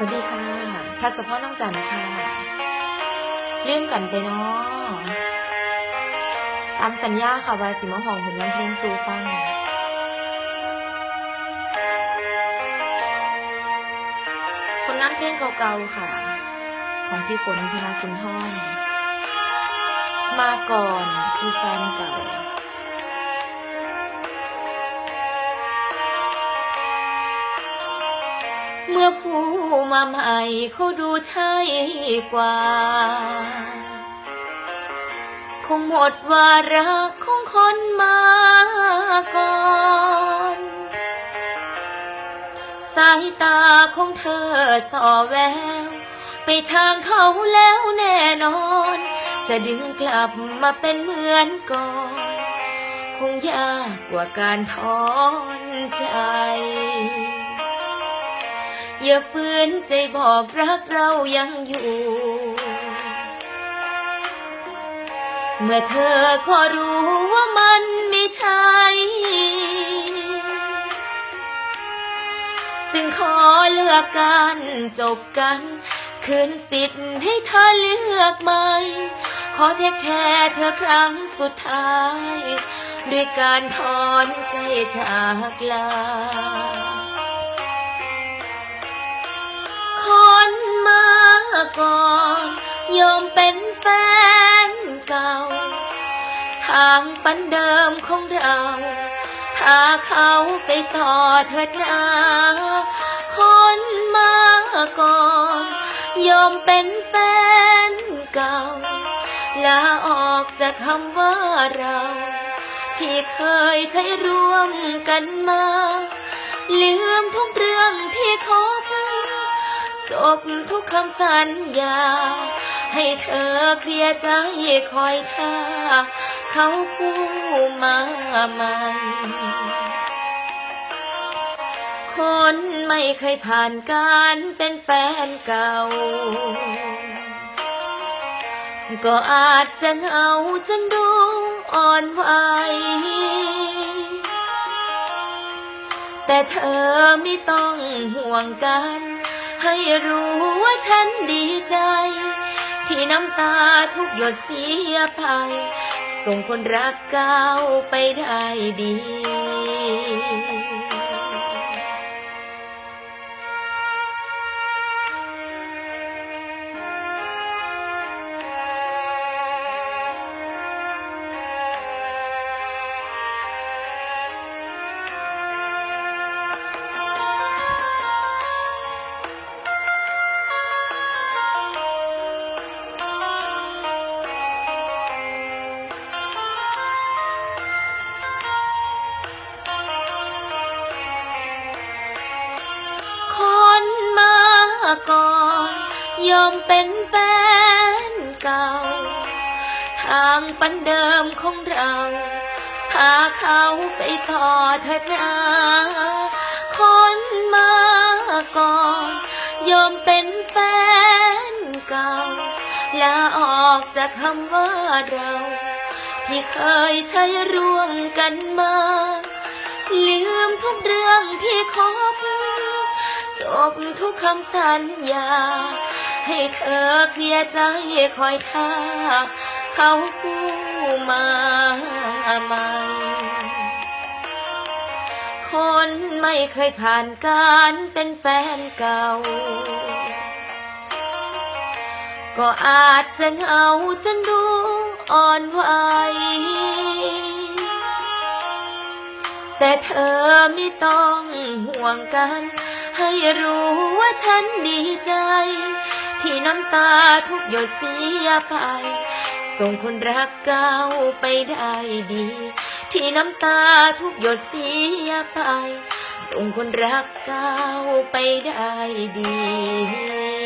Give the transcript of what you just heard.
สวัสดีค่ะทัศพรน้องจันทร์ค่ะเลื่อนกันไปเนาะตามสัญญาค่ะว่าสิมาห้องผลงานเพลงสู่ฟังผลงานเพลงเก่าๆค่ะ ของพี่ฝนธนาสุนทรมาก่อนคือแฟนเก่า มาใหม่เขาดูใช่กว่า คงหมดวาระของคนมาก่อนสายตาของเธอส่อแวว ไปทางเขาแล้วแน่นอน จะดึงกลับมาเป็นเหมือนก่อน คงยากกว่าการถอนใจ อย่าฝืนใจบอกรักเรายังอยู่ เมื่อเธอก็รู้ว่ามันไม่ใช่ จึงขอเลือกกันจบกันคืนสิทธิ์ให้เธอเลือกใหม่ ขอเทคแค่เธอครั้งสุดท้าย ด้วยการถอนใจจากลา ก่อนยอมเป็นแฟนเก่า ทางปันเดิมของเราถ้าเขาไปต่อเถิดนาคนมาก่อนยอมเป็นแฟนเก่าลาออกจากคำว่าเรา ที่เคยใช้ร่วมกันมา ลืมทุกเรื่องที่คบ จบทุกคำสัญญา ให้เธอเคลียร์ใจคอยท่า เขาผู้มาใหม่คนไม่เคยผ่านการเป็นแฟนเก่า ก็อาจจะเหงาจนดูอ่อนไหวแต่เธอไม่ต้องห่วงกัน ให้รู้ว่าฉันดีใจ ที่น้ำตาทุกหยดเสียไป ส่งคนรักก้าวไปได้ดี ก่อน ยอมเป็นแฟนเก่า ทางปันเดิมของเรา พาเขาไปต่อเถิดนาคนมาก่อน ยอมเป็นแฟนเก่า แลาออกจากคำว่าเรา ที่เคยใช้ร่วมกันมา ลืมทุกเรื่องที่คบ จบทุกคำสัญญา ให้เธอเคลียร์ใจคอยท่า เขาผู้มาใหม่คนไม่เคยผ่านการเป็นแฟนเก่า ก็อาจจะเหงาจนดูอ่อนไหวแต่เธอไม่ต้องห่วงกัน ให้รู้ว่าฉันดีใจ ที่น้ำตาทุกหยดเสียไป ส่งคนรักเก่าไปได้ดี ที่น้ำตาทุกหยดเสียไป ส่งคนรักเก่าไปได้ดี